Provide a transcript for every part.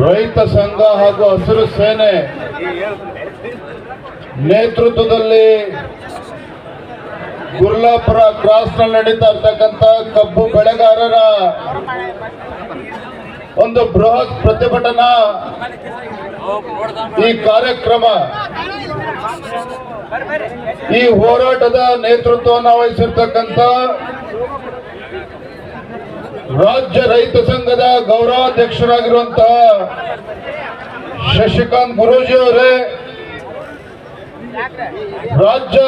ರೈತ ಸಂಘ ಹಾಗೂ ಹಸಿರು ಸೇನೆ ನೇತೃತ್ವದಲ್ಲಿ ಗುರ್ಲಾಪುರ ಕ್ರಾಸ್ನಲ್ಲಿ ನಡೀತಾ ಇರ್ತಕ್ಕಂಥ ಕಬ್ಬು ಬೆಳೆಗಾರರ ಒಂದು ಬೃಹತ್ ಪ್ರತಿಭಟನಾ ಈ ಕಾರ್ಯಕ್ರಮ ಈ ಹೋರಾಟದ ನೇತೃತ್ವವನ್ನು ವಹಿಸಿರ್ತಕ್ಕಂಥ ರಾಜ್ಯ ರೈತ ಸಂಘದ ಗೌರವಾಧ್ಯಕ್ಷರಾಗಿರುವಂತಹ ಶಶಿಕಾಂತ್ ಗುರೂಜಿ ಅವರೇ, ರಾಜ್ಯ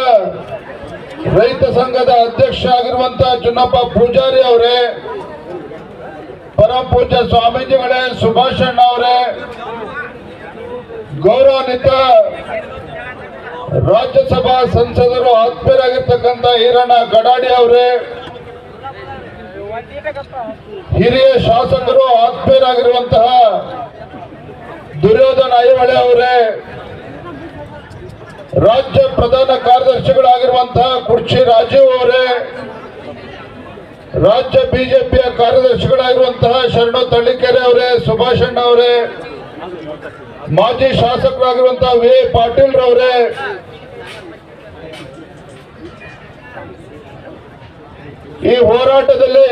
ರೈತ ಸಂಘದ ಅಧ್ಯಕ್ಷ ಆಗಿರುವಂತಹ ಚುನ್ನಪ್ಪ ಪೂಜಾರಿ ಅವರೇ ಪರಮ ಪೂಜ್ಯ ಸ್ವಾಮೀಜಿಗಳೇ, ಸುಭಾಷ್ ಅಣ್ಣ ಅವರೇ, ಗೌರವಾನ್ವಿತ ರಾಜ್ಯಸಭಾ ಸಂಸದರು ಆತ್ಮೀಯರಾಗಿರ್ತಕ್ಕಂಥ ಈರಣ್ಣ ಗಡಾಡಿ ಅವರೇ ಹಿರಿಯ ಶಾಸಕರು ಆತ್ಮೀಯರಾಗಿರುವಂತಹ ದುರ್ಯೋಧನ ಐಹೊಳೆ ಅವರೇ, ರಾಜ್ಯ ಪ್ರಧಾನ ಕಾರ್ಯದರ್ಶಿಗಳಾಗಿರುವಂತಹ ಕುರ್ಚಿ ರಾಜೀವ್ ಅವರೇ, ರಾಜ್ಯ ಬಿಜೆಪಿಯ ಕಾರ್ಯದರ್ಶಿಗಳಾಗಿರುವಂತಹ ಶರಣು ತಳ್ಳಿಕೆರೆ ಅವರೇ, ಸುಭಾಷ್ ಅಣ್ಣ ಅವರೇ, ಮಾಜಿ ಶಾಸಕರಾಗಿರುವಂತಹ ವಿ ಪಾಟೀಲ್ ರವರೇ ಈ ಹೋರಾಟದಲ್ಲಿ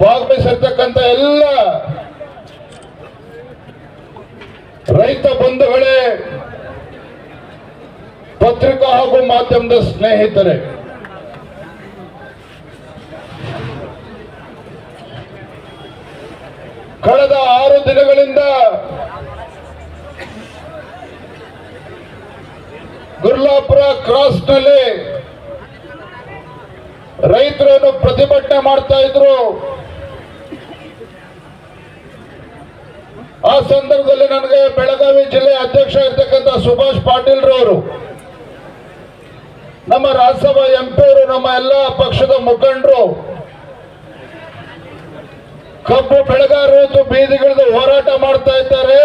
ಭಾಗವಹಿಸಿರ್ತಕ್ಕಂಥ ಎಲ್ಲ ರೈತ ಬಂಧುಗಳೇ, ಪತ್ರಿಕಾ ಹಾಗೂ ಮಾಧ್ಯಮದ ಸ್ನೇಹಿತರೆ, ಕಳೆದ ಆರು ದಿನಗಳಿಂದ ಗುರ್ಲಾಪುರ ಕ್ರಾಸ್ನಲ್ಲಿ ರೈತರನ್ನು ಪ್ರತಿಭಟನೆ ಮಾಡ್ತಾ ಇದ್ರು. ಆ ಸಂದರ್ಭದಲ್ಲಿ ನನಗೆ ಬೆಳಗಾವಿ ಜಿಲ್ಲೆ ಅಧ್ಯಕ್ಷ ಇರ್ತಕ್ಕಂಥ ಸುಭಾಷ್ ಪಾಟೀಲ್ ರವರು ನಮ್ಮ ರಾಜ್ಯಸಭಾ ಎಂಪಿಯವರು ನಮ್ಮ ಎಲ್ಲ ಪಕ್ಷದ ಮುಖಂಡರು, ಕಬ್ಬು ಬೆಳೆಗಾರರು ಬೀದಿಗಿಳಿದು ಹೋರಾಟ ಮಾಡ್ತಾ ಇದ್ದಾರೆ.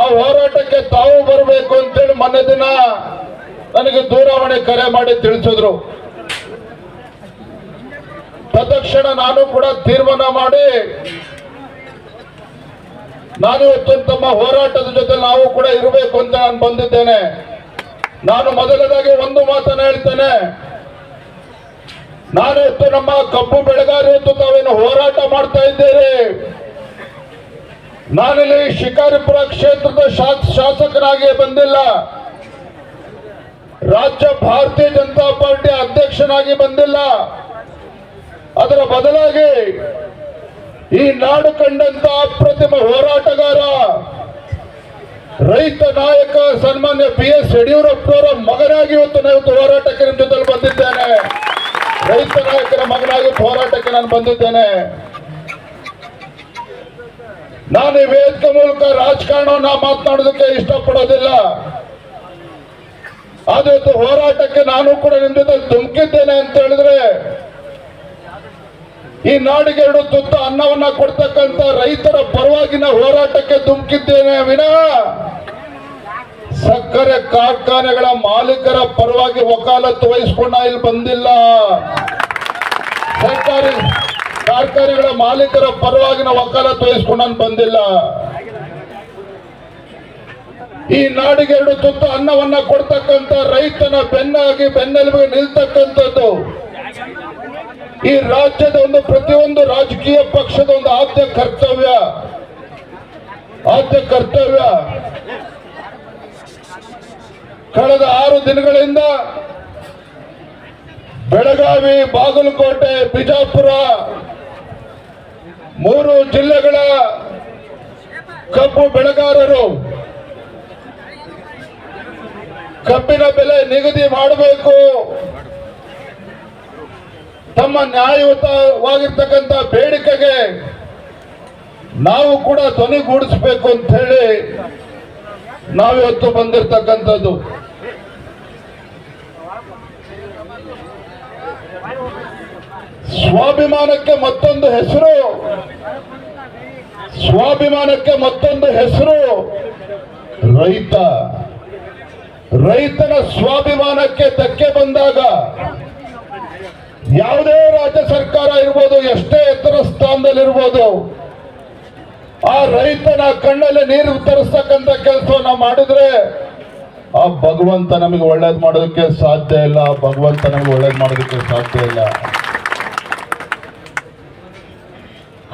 ಆ ಹೋರಾಟಕ್ಕೆ ತಾವು ಬರಬೇಕು ಅಂತೇಳಿ ಮೊನ್ನೆ ದಿನ ನನಗೆ ದೂರವಾಣಿ ಕರೆ ಮಾಡಿ ತಿಳಿಸಿದ್ರು. ತತ್ಕ್ಷಣ ನಾನು ಕೂಡ ತೀರ್ಮಾನ ಮಾಡಿ, ನಾನು ತಮ್ಮ ಹೋರಾಟದ ಜೊತೆ ನಾವು ಕೂಡ ಇರಬೇಕು ಅಂತ ನಾನು ಬಂದಿದ್ದೇನೆ. ನಾನು ಮೊದಲದಾಗಿ ಒಂದು ಮಾತನ್ನ ಹೇಳ್ತೇನೆ. ನಾನು ಇವತ್ತು ನಮ್ಮ ಕಬ್ಬು ಬೆಳೆಗಾರಿ ಇವತ್ತು ತಾವೇನು ಹೋರಾಟ ಮಾಡ್ತಾ ಇದ್ದೇವೆ ನಾನಿಲ್ಲಿ ಶಿಕಾರಿಪುರ ಕ್ಷೇತ್ರದ ಶಾಸಕನಾಗಿ ಬಂದಿಲ್ಲ. ರಾಜ್ಯ ಭಾರತೀಯ ಜನತಾ ಪಾರ್ಟಿ ಅಧ್ಯಕ್ಷನಾಗಿ ಬಂದಿಲ್ಲ. ಅದರ ಬದಲಾಗಿ ಈ ನಾಡು ಕಂಡಂತ ಅಪ್ರತಿಮ ಹೋರಾಟಗಾರ, ರೈತ ನಾಯಕ ಸನ್ಮಾನ್ಯ ಪಿ ಎಸ್ ಯಡಿಯೂರಪ್ಪನವರ ಮಗನಾಗಿ ಇವತ್ತು ಇವತ್ತು ಹೋರಾಟಕ್ಕೆ ನಿಮ್ಮ ಜೊತೆ ಬಂದಿದ್ದೇನೆ. ರೈತ ನಾಯಕರ ಮಗನಾಗಿ ಹೋರಾಟಕ್ಕೆ ನಾನು ಬಂದಿದ್ದೇನೆ. ನಾನು ಈ ವೇದಿಕೆ ಮೂಲಕ ರಾಜಕಾರಣವನ್ನ ಮಾತನಾಡೋದಕ್ಕೆ ಇಷ್ಟಪಡೋದಿಲ್ಲ. ಆದ್ರೆ ಹೋರಾಟಕ್ಕೆ ನಾನು ಕೂಡ ನಿಮ್ಮ ಜೊತೆ ಧುಮುಕಿದ್ದೇನೆ ಅಂತ ಹೇಳಿದ್ರೆ ಈ ನಾಡಿಗೆ ಎರಡು ತುತ್ತು ಅನ್ನವನ್ನ ಕೊಡ್ತಕ್ಕಂತ ರೈತರ ಪರವಾಗಿನ ಹೋರಾಟಕ್ಕೆ ಧುಮುಕಿದ್ದೇನೆ ವಿನ. ಸಕ್ಕರೆ ಕಾರ್ಖಾನೆಗಳ ಮಾಲೀಕರ ಪರವಾಗಿ ವಕಾಲತ್ತು ವಹಿಸ್ಕೊಂಡ ಇಲ್ಲಿ ಬಂದಿಲ್ಲ. ಸರ್ಕಾರಿ ಕಾರ್ಖಾನೆಗಳ ಮಾಲೀಕರ ಪರವಾಗಿನ ವಕಾಲತ್ತು ವಹಿಸ್ಕೊಂಡ ಬಂದಿಲ್ಲ. ಈ ನಾಡಿಗೆ ಎರಡು ತುತ್ತು ಅನ್ನವನ್ನ ಕೊಡ್ತಕ್ಕಂತ ರೈತನ ಬೆನ್ನಾಗಿ ಬೆನ್ನೆಲುಬಿಗೆ ನಿಲ್ತಕ್ಕಂಥದ್ದು ಈ ರಾಜ್ಯದ ಒಂದು ಪ್ರತಿಯೊಂದು ರಾಜಕೀಯ ಪಕ್ಷದ ಒಂದು ಆದ್ಯ ಕರ್ತವ್ಯ ಆದ್ಯ ಕರ್ತವ್ಯ. ಕಳೆದ ಆರು ದಿನಗಳಿಂದ ಬೆಳಗಾವಿ, ಬಾಗಲಕೋಟೆ, ಬಿಜಾಪುರ ಮೂರು ಜಿಲ್ಲೆಗಳ ಕಬ್ಬು ಬೆಳೆಗಾರರು ಕಬ್ಬಿನ ಬೆಲೆ ನಿಗದಿ ಮಾಡಬೇಕು. ತಮ್ಮ ನ್ಯಾಯಯುತವಾಗಿರ್ತಕ್ಕಂಥ ಬೇಡಿಕೆಗೆ ನಾವು ಕೂಡ ಧ್ವನಿಗೂಡಿಸ್ಬೇಕು ಅಂತ ಹೇಳಿ ನಾವಿವತ್ತು ಬಂದಿರತಕ್ಕಂಥದ್ದು. ಸ್ವಾಭಿಮಾನಕ್ಕೆ ಮತ್ತೊಂದು ಹೆಸರು. ಸ್ವಾಭಿಮಾನಕ್ಕೆ ಮತ್ತೊಂದು ಹೆಸರು ರೈತ. ರೈತನ ಸ್ವಾಭಿಮಾನಕ್ಕೆ ಧಕ್ಕೆ ಬಂದಾಗ ಯಾವುದೇ ರಾಜ್ಯ ಸರ್ಕಾರ ಇರ್ಬೋದು, ಎಷ್ಟೇ ಎತ್ತರ ಸ್ಥಾನದಲ್ಲಿರ್ಬೋದು, ಆ ರೈತನ ಕಣ್ಣಲ್ಲಿ ನೀರು ತರಿಸ್ತಕ್ಕಂಥ ಕೆಲಸವನ್ನ ಮಾಡಿದ್ರೆ ಆ ಭಗವಂತ ನಮಗೆ ಒಳ್ಳೇದು ಮಾಡೋದಕ್ಕೆ ಸಾಧ್ಯ ಇಲ್ಲ, ಭಗವಂತ ನಮಗೆ ಒಳ್ಳೇದು ಮಾಡೋದಕ್ಕೆ ಸಾಧ್ಯ ಇಲ್ಲ.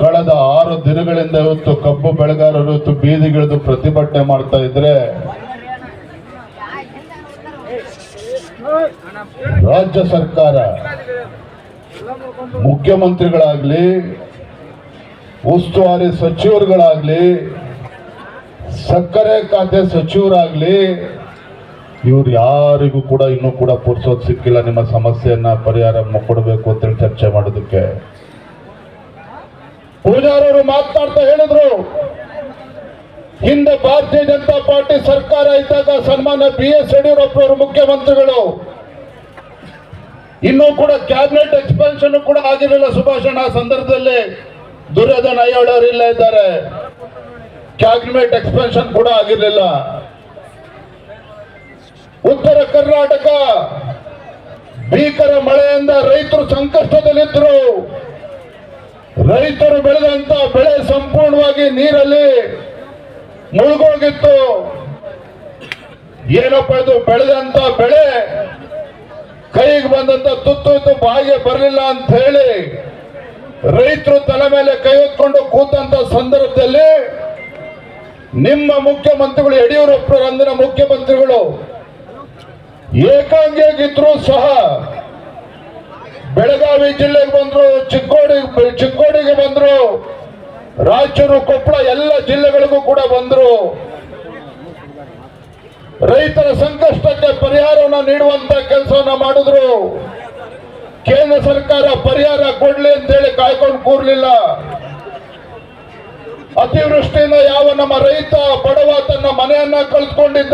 ಕಳೆದ ಆರು ದಿನಗಳಿಂದ ಇವತ್ತು ಕಬ್ಬು ಬೆಳೆಗಾರರು ಇವತ್ತು ಬೀದಿಗಿಳಿದು ಪ್ರತಿಭಟನೆ ಮಾಡ್ತಾ ಇದ್ರೆ, ರಾಜ್ಯ ಸರ್ಕಾರ ಮುಖ್ಯಮಂತ್ರಿಗಳಾಗ್ಲಿ, ಉಸ್ತುವಾರಿ ಸಚಿವರುಗಳಾಗಲಿ, ಸಕ್ಕರೆ ಖಾತೆ ಸಚಿವರಾಗಲಿ, ಇವ್ರು ಯಾರಿಗೂ ಕೂಡ ಇನ್ನೂ ಕೂಡ ಪೂರ್ಸೋದು ಸಿಕ್ಕಿಲ್ಲ, ನಿಮ್ಮ ಸಮಸ್ಯೆಯನ್ನ ಪರಿಹಾರ ಕೊಡಬೇಕು ಅಂತೇಳಿ ಚರ್ಚೆ ಮಾಡೋದಕ್ಕೆ. ಪೂಜಾರವರು ಮಾತನಾಡ್ತಾ ಹೇಳಿದ್ರು, ಹಿಂದೆ ಭಾರತೀಯ ಜನತಾ ಪಾರ್ಟಿ ಸರ್ಕಾರ ಇದ್ದಾಗ ಸನ್ಮಾನ್ಯ ಬಿ ಎಸ್ ಯಡಿಯೂರಪ್ಪ ಅವರು ಮುಖ್ಯಮಂತ್ರಿಗಳು ಇನ್ನೂ ಕೂಡ ಕ್ಯಾಬಿನೆಟ್ ಎಕ್ಸ್ಪೆನ್ಷನ್ ಕೂಡ ಆಗಿರಲಿಲ್ಲ ಸುಭಾಷಣ ಸಂದರ್ಭದಲ್ಲಿ ದುರ್ಯೋಧನ ಅಯ್ಯೋಳವರು ಇಲ್ಲೇ ಇದ್ದಾರೆ. ಕ್ಯಾಬಿನೆಟ್ ಎಕ್ಸ್ಪೆನ್ಷನ್ ಕೂಡ ಆಗಿರಲಿಲ್ಲ. ಉತ್ತರ ಕರ್ನಾಟಕ, ಭೀಕರ ಮಳೆಯಿಂದ ರೈತರು ಸಂಕಷ್ಟದಲ್ಲಿದ್ದರು ರೈತರು ಬೆಳೆದಂತ ಬೆಳೆ ಸಂಪೂರ್ಣವಾಗಿ ನೀರಲ್ಲಿ ಮುಳುಗೋಗಿತ್ತು. ಏನಪ್ಪ ಇದು ಬೆಳೆದಂತ ಬೆಳೆ? ಕೈಗೆ ಬಂದಂತ ತುತ್ತು ಇತ್ತು ಬಾಯಿಗೆ ಬರಲಿಲ್ಲ ಅಂತ ಹೇಳಿ ರೈತರು ತಲೆ ಮೇಲೆ ಕೈ ಹೊತ್ಕೊಂಡು ಕೂತಂತ ಸಂದರ್ಭದಲ್ಲಿ ನಿಮ್ಮ ಮುಖ್ಯಮಂತ್ರಿಗಳು ಯಡಿಯೂರಪ್ಪ ಅಂದಿನ ಮುಖ್ಯಮಂತ್ರಿಗಳು ಏಕಾಂಗಿಯಾಗಿದ್ರು ಸಹ ಬೆಳಗಾವಿ ಜಿಲ್ಲೆಗೆ ಬಂದ್ರು, ಚಿಕ್ಕೋಡಿ, ಚಿಕ್ಕೋಡಿಗೆ ಬಂದ್ರು, ರಾಯಚೂರು, ಕೊಪ್ಪಳ ಎಲ್ಲ ಜಿಲ್ಲೆಗಳಿಗೂ ಕೂಡ ಬಂದ್ರು. ರೈತರ ಸಂಕಷ್ಟಕ್ಕೆ ಪರಿಹಾರವನ್ನು ನೀಡುವಂತ ಕೆಲಸವನ್ನ ಮಾಡಿದ್ರು. ಕೇಂದ್ರ ಸರ್ಕಾರ ಪರಿಹಾರ ಕೊಡ್ಲಿ ಅಂತೇಳಿ ಕಾಯ್ಕೊಂಡು ಕೂರ್ಲಿಲ್ಲ. ಅತಿವೃಷ್ಟಿಯಿಂದ ಯಾವ ನಮ್ಮ ರೈತ ಬಡವ ತನ್ನ ಮನೆಯನ್ನ ಕಳೆದುಕೊಂಡಿದ್ದ.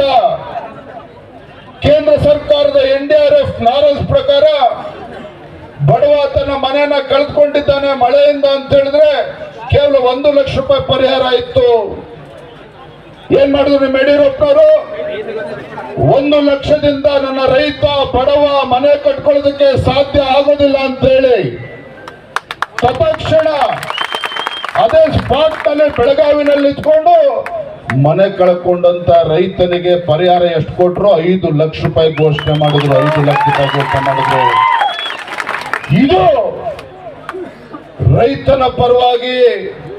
ಕೇಂದ್ರ ಸರ್ಕಾರದ ಎನ್ ಡಿ ಆರ್ ಎಫ್ ನಾರಲ್ಸ್ ಪ್ರಕಾರ ಬಡವ ತನ್ನ ಮನೆಯನ್ನ ಕಳೆದುಕೊಂಡಿದ್ದಾನೆ ಮಳೆಯಿಂದ ಅಂತ ಹೇಳಿದ್ರೆ ಕೇವಲ ಒಂದು ಲಕ್ಷ ರೂಪಾಯಿ ಪರಿಹಾರ ಇತ್ತು. ಏನ್ ಮಾಡಿದ್ರು ನಿಮ್ಮ ಯಡಿಯೂರಪ್ಪನವರು? ಒಂದು ಲಕ್ಷದಿಂದ ನನ್ನ ರೈತ, ಬಡವ, ಮನೆ ಕಟ್ಕೊಳ್ಳೋದಕ್ಕೆ ಸಾಧ್ಯ ಆಗೋದಿಲ್ಲ ಅಂತ ಹೇಳಿ ಅದೇ ಸ್ಪಾಟ್ನಲ್ಲಿ ಬೆಳಗಾವಿನಲ್ಲಿ ಇದ್ಕೊಂಡು ಮನೆ ಕಳ್ಕೊಂಡಂತ ರೈತನಿಗೆ ಪರಿಹಾರ ಎಷ್ಟು ಕೊಟ್ರು? ಐದು ಲಕ್ಷ ರೂಪಾಯಿ ಘೋಷಣೆ ಮಾಡಿದ್ರು, ಐದು ಲಕ್ಷ ರೂಪಾಯಿ ಘೋಷಣೆ ಮಾಡಿದ್ರು. ಇದು ರೈತನ ಪರವಾಗಿ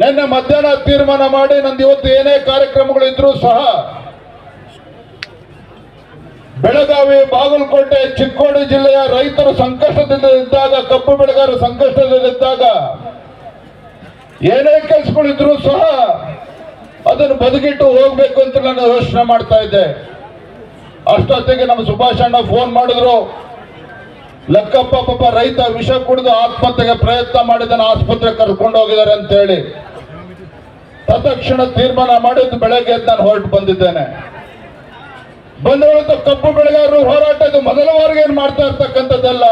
ನಿನ್ನೆ ಮಧ್ಯಾಹ್ನ ತೀರ್ಮಾನ ಮಾಡಿ, ನಂದು ಇವತ್ತು ಏನೇ ಕಾರ್ಯಕ್ರಮಗಳು ಇದ್ರೂ ಸಹ ಬೆಳಗಾವಿ, ಬಾಗಲಕೋಟೆ, ಚಿಕ್ಕೋಡಿ ಜಿಲ್ಲೆಯ ರೈತರು ಸಂಕಷ್ಟದಿಂದ ಇದ್ದಾಗ, ಕಬ್ಬು ಬೆಳೆಗಾರರು ಸಂಕಷ್ಟದಲ್ಲಿದ್ದಾಗ ಏನೇ ಕೆಲಸಗಳಿದ್ರು ಸಹ ಅದನ್ನು ಬದುಕಿಟ್ಟು ಹೋಗ್ಬೇಕು ಅಂತ ನಾನು ಯೋಚನೆ ಮಾಡ್ತಾ ಇದ್ದೆ. ಅಷ್ಟೊತ್ತಿಗೆ ನಮ್ಮ ಸುಭಾಷ್ ಅಣ್ಣ ಫೋನ್ ಮಾಡಿದ್ರು. ಲಕ್ಕಪ್ಪ ಪಾಪ ರೈತ ವಿಷ ಕುಡಿದು ಆತ್ಮಹತ್ಯೆಗೆ ಪ್ರಯತ್ನ ಮಾಡಿದ್ದಾನೆ ಆಸ್ಪತ್ರೆ ಕರ್ಕೊಂಡು ಹೋಗಿದ್ದಾರೆ ಅಂತ ಹೇಳಿ. ತತ್ಕ್ಷಣ ತೀರ್ಮಾನ ಮಾಡಿದ್ದು ಬೆಳಗ್ಗೆ ನಾನು ಹೊರಟು ಬಂದಿದ್ದೇನೆ. ಬಂದವರಂತ ಕಬ್ಬು ಬೆಳೆಗಾರರು ಹೋರಾಟ ಇದು ಮೊದಲ ಬಾರಿಗೆ ಏನ್ ಮಾಡ್ತಾ ಇರ್ತಕ್ಕಂಥದ್ದಲ್ಲ.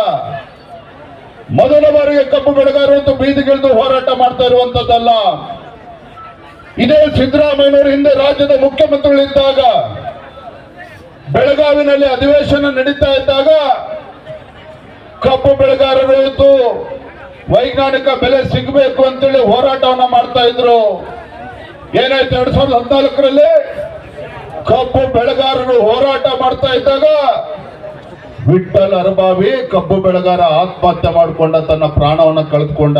ಮೊದಲ ಬಾರಿಗೆ ಕಬ್ಬು ಬೆಳೆಗಾರರು ಅಂತ ಬೀದಿಗಿಳಿದು ಹೋರಾಟ ಮಾಡ್ತಾ ಇರುವಂತದ್ದಲ್ಲ ಇದೇ ಸಿದ್ದರಾಮಯ್ಯನವರು ಹಿಂದೆ ರಾಜ್ಯದ ಮುಖ್ಯಮಂತ್ರಿಗಳಿದ್ದಾಗ, ಬೆಳಗಾವಿನಲ್ಲಿ ಅಧಿವೇಶನ ನಡೀತಾ ಇದ್ದಾಗ ಕಬ್ಬು ಬೆಳೆಗಾರರು ವೈಜ್ಞಾನಿಕ ಬೆಲೆ ಸಿಗಬೇಕು ಅಂತೇಳಿ ಹೋರಾಟವನ್ನ ಮಾಡ್ತಾ ಇದ್ರು. ಏನಾಯ್ತು ಎರಡ್ ಸಾವಿರದ ಹದಿನಾಲ್ಕರಲ್ಲಿ? ಕಬ್ಬು ಬೆಳೆಗಾರರು ಹೋರಾಟ ಮಾಡ್ತಾ ಇದ್ದಾಗ ವಿಠಲ್ ಅರಬಾವಿ ಕಬ್ಬು ಬೆಳೆಗಾರ ಆತ್ಮಹತ್ಯೆ ಮಾಡಿಕೊಂಡ ತನ್ನ ಪ್ರಾಣವನ್ನ ಕಳೆದುಕೊಂಡ.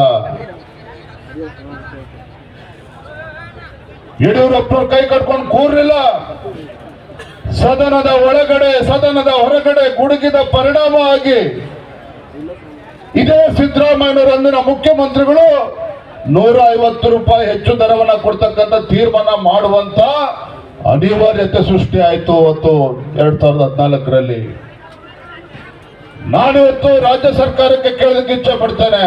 ಯಡಿಯೂರಪ್ಪನ ಕೈ ಕಟ್ಕೊಂಡು ಕೂರ್ಲಿಲ್ಲ. ಸದನದ ಒಳಗಡೆ, ಸದನದ ಹೊರಗಡೆ ಗುಡುಗಿದ ಪರಿಣಾಮ ಆಗಿ ಇದೇ ಸಿದ್ದರಾಮಯ್ಯನವರು ಅಂದಿನ ಮುಖ್ಯಮಂತ್ರಿಗಳು ನೂರ ಐವತ್ತು ರೂಪಾಯಿ ಹೆಚ್ಚು ದರವನ್ನ ಕೊಡ್ತಕ್ಕಂಥ ತೀರ್ಮಾನ ಮಾಡುವಂತ ಅನಿವಾರ್ಯತೆ ಸೃಷ್ಟಿ ಆಯ್ತು ಅವತ್ತು ಎರಡ್ ಸಾವಿರದ ಹದಿನಾಲ್ಕರಲ್ಲಿ. ನಾನಿವತ್ತು ರಾಜ್ಯ ಸರ್ಕಾರಕ್ಕೆ ಕೇಳೋದಕ್ಕೆ ಇಚ್ಛೆ ಪಡ್ತೇನೆ.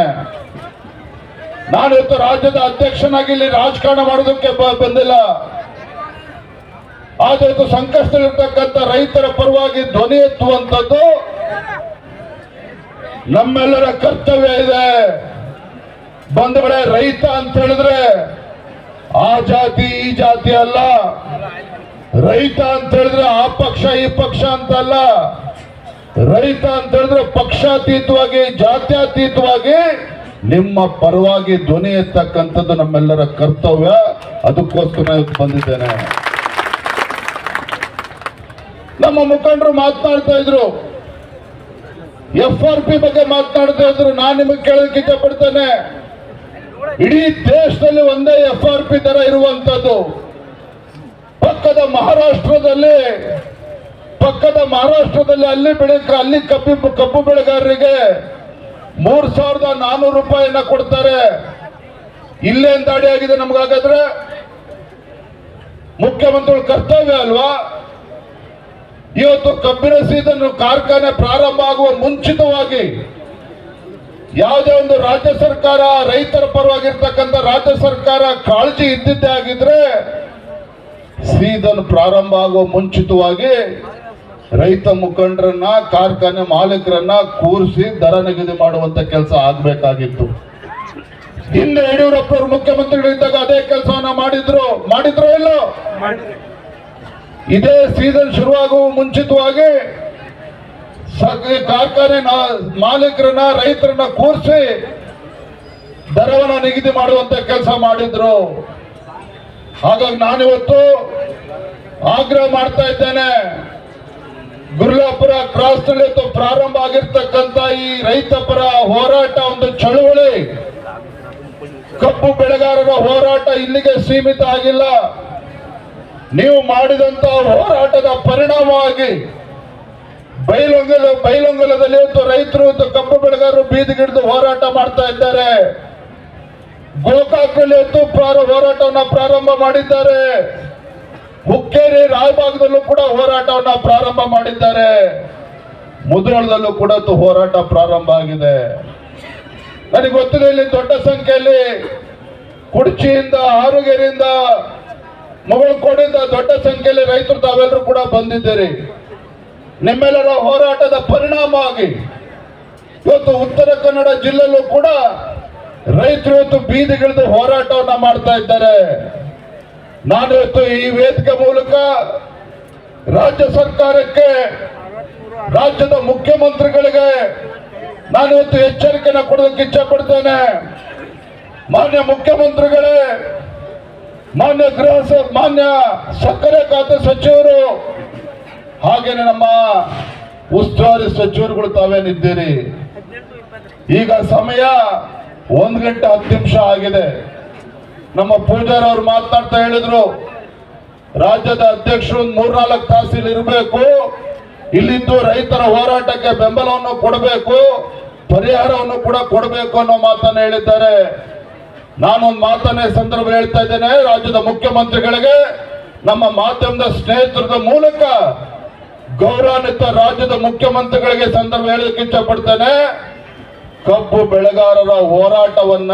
ನಾನಿವತ್ತು ರಾಜ್ಯದ ಅಧ್ಯಕ್ಷನಾಗಿ ಇಲ್ಲಿ ರಾಜಕಾರಣ ಮಾಡೋದಕ್ಕೆ ಬಂದಿಲ್ಲ. ಆದ್ರೆ ಸಂಕಷ್ಟದಲ್ಲಿರ್ತಕ್ಕಂಥ ರೈತರ ಪರವಾಗಿ ಧ್ವನಿ ಎತ್ತುವಂಥದ್ದು ನಮ್ಮೆಲ್ಲರ ಕರ್ತವ್ಯ ಇದೆ. ಬಂಧುಗಳೇ ರೈತ ಅಂತ ಹೇಳಿದ್ರೆ, ಆ ಜಾತಿ, ಈ ಜಾತಿ ಅಲ್ಲ. ರೈತ ಅಂತ ಹೇಳಿದ್ರೆ ಆ ಪಕ್ಷ, ಈ ಪಕ್ಷ ಅಂತ ಅಲ್ಲ. ರೈತ ಅಂತ ಹೇಳಿದ್ರೆ ಪಕ್ಷಾತೀತವಾಗಿ, ಜಾತ್ಯತೀತವಾಗಿ ನಿಮ್ಮ ಪರವಾಗಿ ಧ್ವನಿ ಎತ್ತಕ್ಕಂಥದ್ದು ನಮ್ಮೆಲ್ಲರ ಕರ್ತವ್ಯ. ಅದಕ್ಕೋಸ್ಕರ ಬಂದಿದ್ದೇನೆ. ನಮ್ಮ ಮುಖಂಡರು ಮಾತನಾಡ್ತಾ ಇದ್ರು. ಎಫ್ ಆರ್ ಪಿ ಬಗ್ಗೆ ಮಾತನಾಡ್ತಾ ಇದ್ರು. ನಾನು ನಿಮಗೆ ಕೇಳೋದಕ್ಕೆ ಇಷ್ಟಪಡ್ತೇನೆ. ಇಡೀ ದೇಶದಲ್ಲಿ ಒಂದೇ ಎಫ್ ಆರ್ ಪಿ ದರ ಇರುವಂತದ್ದು ಪಕ್ಕದ ಮಹಾರಾಷ್ಟ್ರದಲ್ಲಿ ಪಕ್ಕದ ಮಹಾರಾಷ್ಟ್ರದಲ್ಲಿ ಅಲ್ಲಿ ಬೆಳೆ ಅಲ್ಲಿ ಕಬ್ಬಿ, ಕಬ್ಬು ಬೆಳೆಗಾರರಿಗೆ ಮೂರ್ ಸಾವಿರದ ನಾನೂರು ರೂಪಾಯಿನ ಕೊಡ್ತಾರೆ. ಇಲ್ಲೇನ್ ದಾಡಿ ಆಗಿದೆ ನಮ್ಗಾಗಾದ್ರೆ ಮುಖ್ಯಮಂತ್ರಿಗಳ ಕರ್ತವ್ಯ ಅಲ್ವಾ? ಇವತ್ತು ಕಬ್ಬಿನ ಸೀಸನ್ ಕಾರ್ಖಾನೆ ಪ್ರಾರಂಭ ಆಗುವ ಮುಂಚಿತವಾಗಿ ಯಾವುದೇ ಒಂದು ರಾಜ್ಯ ಸರ್ಕಾರ ರೈತರ ಪರವಾಗಿರ್ತಕ್ಕಂಥ ರಾಜ್ಯ ಸರ್ಕಾರ ಕಾಳಜಿ ಇದ್ದಿದ್ದೇ ಆಗಿದ್ರೆ ಸೀಸನ್ ಪ್ರಾರಂಭ ಆಗುವ ಮುಂಚಿತವಾಗಿ ರೈತ ಮುಖಂಡರನ್ನ ಕಾರ್ಖಾನೆ ಮಾಲೀಕರನ್ನ ಕೂರಿಸಿ ದರ ನಿಗದಿ ಮಾಡುವಂತ ಕೆಲಸ ಆಗ್ಬೇಕಾಗಿತ್ತು. ಹಿಂದೆ ಯಡಿಯೂರಪ್ಪ ಅವರು ಮುಖ್ಯಮಂತ್ರಿಗಳಿದ್ದಾಗ ಅದೇ ಕೆಲಸವನ್ನ ಮಾಡಿದ್ರು. ಮಾಡಿದ್ರು ಇಲ್ಲೋ? ಇದೇ ಸೀಸನ್ ಶುರುವಾಗುವ ಮುಂಚಿತವಾಗಿ ಕಾರ್ಖಾನೆ ಮಾಲೀಕರನ್ನ, ರೈತರನ್ನ ಕೂರಿಸಿ ದರವನ್ನ ನಿಗದಿ ಮಾಡುವಂತ ಕೆಲಸ ಮಾಡಿದ್ರು. ಹಾಗಾಗಿ ನಾನಿವತ್ತು ಆಗ್ರಹ ಮಾಡ್ತಾ ಇದ್ದೇನೆ. ಗುರುಲಾಪುರ ಕ್ರಾಸ್ನಲ್ಲಿ ಪ್ರಾರಂಭ ಆಗಿರ್ತಕ್ಕಂಥ ಈ ರೈತ ಪರ ಹೋರಾಟ ಒಂದು ಚಳುವಳಿ. ಕಬ್ಬು ಬೆಳೆಗಾರರ ಹೋರಾಟ ಇಲ್ಲಿಗೆ ಸೀಮಿತ ಆಗಿಲ್ಲ. ನೀವು ಮಾಡಿದಂತ ಹೋರಾಟದ ಪರಿಣಾಮವಾಗಿ ಬೈಲೊಂಗಲ, ಬೈಲೊಂಗಲದಲ್ಲಿ ಇವತ್ತು ರೈತರು ಕಬ್ಬು ಬೆಳೆಗಾರರು ಬೀದಿಗಿಡಿದು ಹೋರಾಟ ಮಾಡ್ತಾ ಇದ್ದಾರೆ. ಗೋಕಾಕ್ನಲ್ಲಿ ಇವತ್ತು ಹೋರಾಟವನ್ನ ಪ್ರಾರಂಭ ಮಾಡಿದ್ದಾರೆ. ಹುಕ್ಕೇರಿ, ರಾಯಬಾಗದಲ್ಲೂ ಕೂಡ ಹೋರಾಟವನ್ನ ಪ್ರಾರಂಭ ಮಾಡಿದ್ದಾರೆ. ಮುದ್ರೋಳದಲ್ಲೂ ಕೂಡ ಹೋರಾಟ ಪ್ರಾರಂಭ ಆಗಿದೆ. ನನಗೆ ಗೊತ್ತಿದೆ, ಇಲ್ಲಿ ದೊಡ್ಡ ಸಂಖ್ಯೆಯಲ್ಲಿ ಕುಡ್ಚಿಯಿಂದ, ಆರುಗೇರಿಯಿಂದ ಮೊಗಳಕೋಡಿಂದ ದೊಡ್ಡ ಸಂಖ್ಯೆಯಲ್ಲಿ ರೈತರು ತಾವೆಲ್ಲರೂ ಕೂಡ ಬಂದಿದ್ದೀರಿ. ನಿಮ್ಮೆಲ್ಲರ ಹೋರಾಟದ ಪರಿಣಾಮವಾಗಿ ಇವತ್ತು ಉತ್ತರ ಕನ್ನಡ ಜಿಲ್ಲೆಯಲ್ಲೂ ಕೂಡ ರೈತರು ಇವತ್ತು ಬೀದಿಗಿಳಿದು ಹೋರಾಟವನ್ನ ಮಾಡ್ತಾ ಇದ್ದಾರೆ. ನಾನು ಇವತ್ತು ಈ ವೇದಿಕೆ ಮೂಲಕ ರಾಜ್ಯ ಸರ್ಕಾರಕ್ಕೆ, ರಾಜ್ಯದ ಮುಖ್ಯಮಂತ್ರಿಗಳಿಗೆ ನಾನು ಇವತ್ತು ಎಚ್ಚರಿಕೆನ ಕೊಡೋದಕ್ಕೆ ಇಚ್ಛೆ ಪಡ್ತೇನೆ ಮಾನ್ಯ ಮುಖ್ಯಮಂತ್ರಿಗಳೇ, ಮಾನ್ಯ ಗೃಹ ಮಾನ್ಯ ಸಕ್ಕರೆ ಖಾತೆ ಸಚಿವರು ಹಾಗೇನೆ ನಮ್ಮ ಉಸ್ತುವಾರಿ ಸಚಿವರುಗಳು ತಾವೇನಿದ್ದೀರಿ? ಈಗ ಸಮಯ ಒಂದ್ ಗಂಟೆ ಹತ್ತು ನಿಮಿಷ ಆಗಿದೆ. ನಮ್ಮ ಪೂಜಾರ ಅವರು ಮಾತಾಡ್ತಾ ಹೇಳಿದ್ರು, ರಾಜ್ಯದ ಅಧ್ಯಕ್ಷರು ಮೂರ್ನಾಲ್ಕು ತಾಸು ಇರಬೇಕು, ಇಲ್ಲಿದ್ದು ರೈತರ ಹೋರಾಟಕ್ಕೆ ಬೆಂಬಲವನ್ನು ಕೊಡಬೇಕು, ಪರಿಹಾರವನ್ನು ಕೂಡ ಕೊಡಬೇಕು ಅನ್ನೋ ಮಾತನ್ನ ಹೇಳಿದ್ದಾರೆ. ನಾನು ಒಂದು ಮಾತನ್ನೇ ಸಂದರ್ಭ ಹೇಳ್ತಾ ಇದ್ದೇನೆ, ರಾಜ್ಯದ ಮುಖ್ಯಮಂತ್ರಿಗಳಿಗೆ, ನಮ್ಮ ಮಾಧ್ಯಮದ ಸ್ನೇಹಿತರದ ಮೂಲಕ ಗೌರವಾನ್ವಿತ ರಾಜ್ಯದ ಮುಖ್ಯಮಂತ್ರಿಗಳಿಗೆ ಸಂದರ್ಭ ಹೇಳಲಿಕ್ಕೆ ಇಷ್ಟಪಡ್ತೇನೆ. ಕಬ್ಬು ಬೆಳೆಗಾರರ ಹೋರಾಟವನ್ನ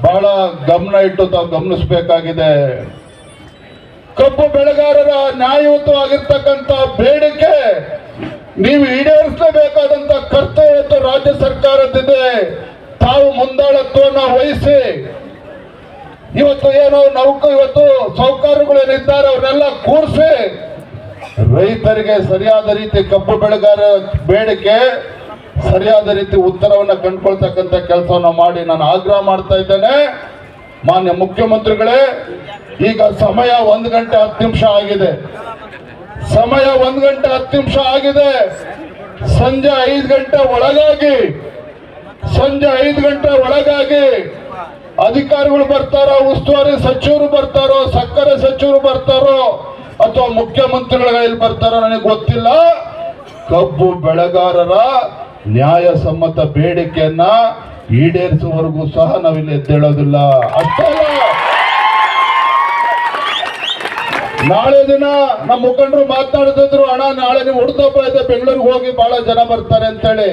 ಬಹಳ ಗಮನ ಇಟ್ಟು ತಾವು ಗಮನಿಸಬೇಕಾಗಿದೆ. ಕಬ್ಬು ಬೆಳೆಗಾರರ ನ್ಯಾಯಯುತವಾಗಿರ್ತಕ್ಕಂಥ ಬೇಡಿಕೆ ನೀವು ಈಡೇರಿಸಲೇಬೇಕಾದಂತ ಕರ್ತವ್ಯ ರಾಜ್ಯ ಸರ್ಕಾರದಿದೆ ತಾವು ಮುಂದಾಳತ್ವವನ್ನು ವಹಿಸಿ ಇವತ್ತು ಏನೋ ನೌಕ ಇವತ್ತು ಸೌಕರ್ಯಗಳು ಏನಿದ್ದಾರೆ ಅವರೆಲ್ಲ ಕೂರಿಸಿ ರೈತರಿಗೆ ಸರಿಯಾದ ರೀತಿ ಕಬ್ಬು ಬೆಳೆಗಾರ ಬೇಡಿಕೆ, ಸರಿಯಾದ ರೀತಿ ಉತ್ತರವನ್ನ ಕಂಡುಕೊಳ್ತಕ್ಕಂಥ ಕೆಲಸವನ್ನು ಮಾಡಿ ನಾನು ಆಗ್ರಹ ಮಾಡ್ತಾ ಇದ್ದೇನೆ. ಮಾನ್ಯ ಮುಖ್ಯಮಂತ್ರಿಗಳೇ, ಈಗ ಸಮಯ ಒಂದು ಗಂಟೆ ಹತ್ತು ನಿಮಿಷ ಆಗಿದೆ. ಸಮಯ ಒಂದು ಗಂಟೆ ಹತ್ತು ನಿಮಿಷ ಆಗಿದೆ. ಸಂಜೆ ಐದು ಗಂಟೆ ಒಳಗಾಗಿ, ಸಂಜೆ ಐದು ಗಂಟೆ ಒಳಗಾಗಿ ಅಧಿಕಾರಿಗಳು ಬರ್ತಾರೋ ಉಸ್ತುವಾರಿ ಸಚಿವರು ಬರ್ತಾರೋ, ಸಕ್ಕರೆ ಸಚಿವರು ಬರ್ತಾರೋ ಅಥವಾ ಮುಖ್ಯಮಂತ್ರಿಗಳ ಕೈಯಲ್ಲಿ ಬರ್ತಾರೋ ನನಗೆ ಗೊತ್ತಿಲ್ಲ. ಕಬ್ಬು ಬೆಳೆಗಾರರ ನ್ಯಾಯಸಮ್ಮತ ಬೇಡಿಕೆಯನ್ನ ಈಡೇರಿಸುವವರೆಗೂ ಸಹ ನಾವಿಲ್ಲಿ ಎದ್ದೇಳೋದಿಲ್ಲ. ಅಷ್ಟೇ ನಾಳೆ ದಿನ ನಮ್ಮ ಮುಖಂಡರು ಮಾತನಾಡ್ತಿದ್ರು ಅಣ್ಣ, ನಾಳೆ ನೀವು ಹುಡ್ತಪ್ಪ ಇದೆ, ಬೆಂಗಳೂರಿಗೆ ಹೋಗಿ ಬಹಳ ಜನ ಬರ್ತಾರೆ ಅಂತೇಳಿ.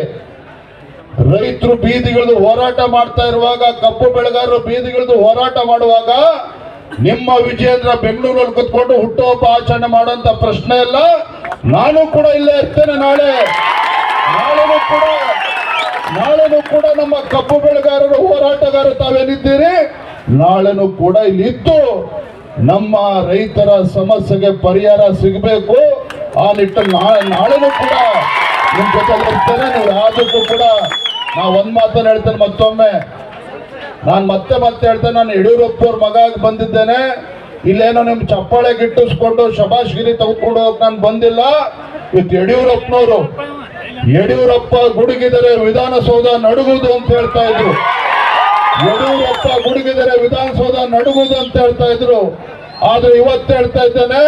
ರೈತರು ಬೀದಿಗಿಳಿದು ಹೋರಾಟ ಮಾಡ್ತಾ ಇರುವಾಗ, ಕಬ್ಬು ಬೆಳೆಗಾರರು ಬೀದಿಗಿಳಿದು ಹೋರಾಟ ಮಾಡುವಾಗ ನಿಮ್ಮ ವಿಜಯೇಂದ್ರ ಬೆಂಗಳೂರಲ್ಲಿ ಕುತ್ಕೊಂಡು ಹುಟ್ಟುಹಬ್ಬ ಆಚರಣೆ ಮಾಡುವಂತ ಪ್ರಶ್ನೆ ಇಲ್ಲ. ನಾನು ಕೂಡ ಇಲ್ಲೇ ಇರ್ತೇನೆ ನಾಳೆ. ನಾಳೆನೂ ಕೂಡ ನಾಳೆನೂ ಕೂಡ ನಮ್ಮ ಕಬ್ಬು ಬೆಳೆಗಾರರು ಹೋರಾಟಗಾರರು ತಾವೇನಿದ್ದೀರಿ? ನಾಳೆನೂ ಕೂಡ ಇಲ್ಲಿ ಇದ್ದು ನಮ್ಮ ರೈತರ ಸಮಸ್ಯೆಗೆ ಪರಿಹಾರ ಸಿಗಬೇಕು. ಆ ನಿಟ್ಟಲ್ಲಿ ನಾಳೆ ನಾಳೆನೂ ಕೂಡ ನಿಮ್ಮ ಜೊತೆ ಇರ್ತೇನೆ. ನೀವು ಯಾವುದಕ್ಕೂ ಕೂಡ ನಾ ಒಂದು ಮಾತನ್ನು ಹೇಳ್ತೇನೆ ಮತ್ತೊಮ್ಮೆ. ನಾನು ಮತ್ತೆ ಮತ್ತೆ ಹೇಳ್ತೇನೆ, ನಾನು ಯಡಿಯೂರಪ್ಪ ಅವ್ರ ಮಗ ಬಂದಿದ್ದೇನೆ. ಇಲ್ಲೇನೋ ನಿಮ್ ಚಪ್ಪಾಳೆ ಗಿಟ್ಟಿಸ್ಕೊಂಡು ಶಬಾಷ್ಗಿರಿ ತೆಗೆದುಕೊಂಡು ಹೋಗಕ್ ನಾನು ಬಂದಿಲ್ಲ. ಇವತ್ತು ಯಡಿಯೂರಪ್ಪನವರು, ಯಡಿಯೂರಪ್ಪ ಗುಡುಗಿದರೆ ವಿಧಾನಸೌಧ ನಡುಗುದು ಅಂತ ಹೇಳ್ತಾ ಇದ್ರು. ಯಡಿಯೂರಪ್ಪ ಗುಡುಗಿದರೆ ವಿಧಾನಸೌಧ ನಡುಗುದು ಅಂತ ಹೇಳ್ತಾ ಇದ್ರು. ಆದ್ರೆ ಇವತ್ತು ಹೇಳ್ತಾ ಇದ್ದೇನೆ,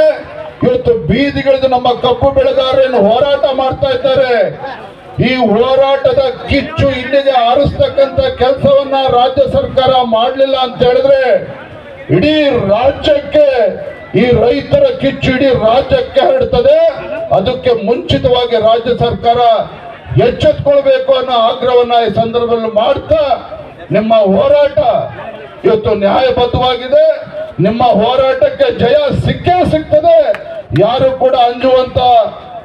ಇವತ್ತು ಬೀದಿಗಿಳಿದು ನಮ್ಮ ಕಪ್ಪು ಬೆಳೆಗಾರರನ್ನು ಹೋರಾಟ ಮಾಡ್ತಾ ಇದ್ದಾರೆ. ಈ ಹೋರಾಟದ ಕಿಚ್ಚು ಇಲ್ಲಿಗೆ ಆರಿಸ್ತಕ್ಕಂತ ಕೆಲಸವನ್ನ ರಾಜ್ಯ ಸರ್ಕಾರ ಮಾಡಲಿಲ್ಲ ಅಂತ ಹೇಳಿದ್ರೆ ಇಡೀ ರಾಜ್ಯಕ್ಕೆ ಈ ರೈತರ ಕಿಚ್ಚು ಇಡೀ ರಾಜ್ಯಕ್ಕೆ ಹರಡ್ತದೆ. ಅದಕ್ಕೆ ಮುಂಚಿತವಾಗಿ ರಾಜ್ಯ ಸರ್ಕಾರ ಎಚ್ಚೆತ್ಕೊಳ್ಬೇಕು ಅನ್ನೋ ಆಗ್ರಹವನ್ನ ಈ ಸಂದರ್ಭದಲ್ಲಿ ಮಾಡ್ತಾ ನಿಮ್ಮ ಹೋರಾಟ ಇವತ್ತು ನ್ಯಾಯಬದ್ಧವಾಗಿದೆ. ನಿಮ್ಮ ಹೋರಾಟಕ್ಕೆ ಜಯ ಸಿಕ್ಕೇ ಸಿಗ್ತದೆ. ಯಾರು ಕೂಡ ಅಂಜುವಂತ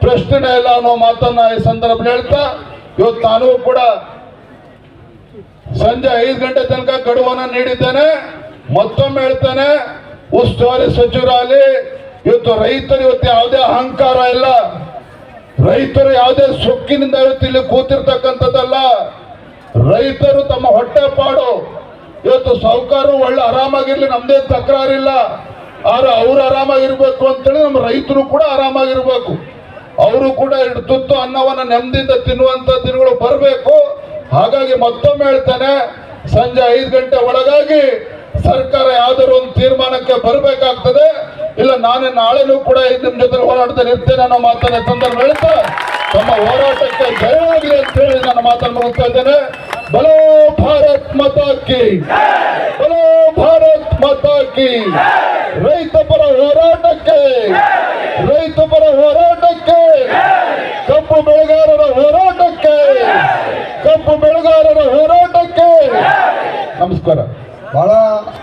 ಪ್ರಶ್ನೆ ಇಲ್ಲ ಅನ್ನೋ ಮಾತನ್ನ ಈ ಸಂದರ್ಭ ಹೇಳ್ತಾ, ಇವತ್ತು ನಾನು ಕೂಡ ಸಂಜೆ ಐದು ಗಂಟೆ ತನಕ ಗಡುವನ್ನ ನೀಡಿದ್ದೇನೆ. ಮತ್ತೊಮ್ಮೆ ಹೇಳ್ತೇನೆ, ಉಸ್ತುವಾರಿ ಸಚಿವರಾಗಲಿ, ಇವತ್ತು ರೈತರು ಇವತ್ತು ಯಾವುದೇ ಅಹಂಕಾರ ಇಲ್ಲ. ರೈತರು ಯಾವುದೇ ಸೊಕ್ಕಿನಿಂದ ಇವತ್ತು ಇಲ್ಲಿ ಕೂತಿರ್ತಕ್ಕಂಥದ್ದಲ್ಲ. ರೈತರು ತಮ್ಮ ಹೊಟ್ಟೆ ಪಾಡು. ಇವತ್ತು ಸಾಹುಕಾರರು ಒಳ್ಳೆ ಆರಾಮಾಗಿರ್ಲಿ, ನಮ್ದೇನು ತಕರಾರಿಲ್ಲ. ಆದ್ರೆ ಅವ್ರು ಆರಾಮಾಗಿರ್ಬೇಕು ಅಂತೇಳಿ ನಮ್ಮ ರೈತರು ಕೂಡ ಆರಾಮಾಗಿರ್ಬೇಕು. ಅವರು ಕೂಡ ಎರಡು ತುತ್ತು ಅನ್ನವನ್ನ ನೆಮ್ಮದಿಯಿಂದ ತಿನ್ನುವಂತ ದಿನಗಳು ಬರಬೇಕು. ಹಾಗಾಗಿ ಮತ್ತೊಮ್ಮೆ ಹೇಳ್ತೇನೆ, ಸಂಜೆ ಐದು ಗಂಟೆ ಒಳಗಾಗಿ ಸರ್ಕಾರ ಯಾವ್ದಾದ್ರು ಒಂದು ತೀರ್ಮಾನಕ್ಕೆ ಬರಬೇಕಾಗ್ತದೆ. ಇಲ್ಲ, ನಾನೇ ನಾಳೆನೂ ಕೂಡ ನಿಮ್ ಜೊತೆ ಹೋರಾಡ್ತಾ ಇರ್ತೇನೆ ಅನ್ನೋ ಮಾತನ್ನ ಸಂದರ್ಭ ಹೇಳ್ತಾ, ತಮ್ಮ ಹೋರಾಟಕ್ಕೆ ಜಯವಾಗಲಿ ಅಂತ ಹೇಳಿ ನನ್ನ ಮಾತನ್ನು ಮುಗಿಸ್ತಾ ಇದ್ದೇನೆ. ಬಲೋ ಭಾರತ್ ಮತಾಕಿ ಬಲೋ ಭಾರತ್ ಮತಾಕಿ ರೈತ ಪರ ಹೋರಾಟಕ್ಕೆ ರೈತ ಪರ ಹೋರಾಟಕ್ಕೆ ಕಪ್ಪು ಬೆಳೆಗಾರರ ಹೋರಾಟಕ್ಕೆ ಕಪ್ಪು ಬೆಳೆಗಾರರ ಹೋರಾಟಕ್ಕೆ ನಮಸ್ಕಾರ. ಬಹಳ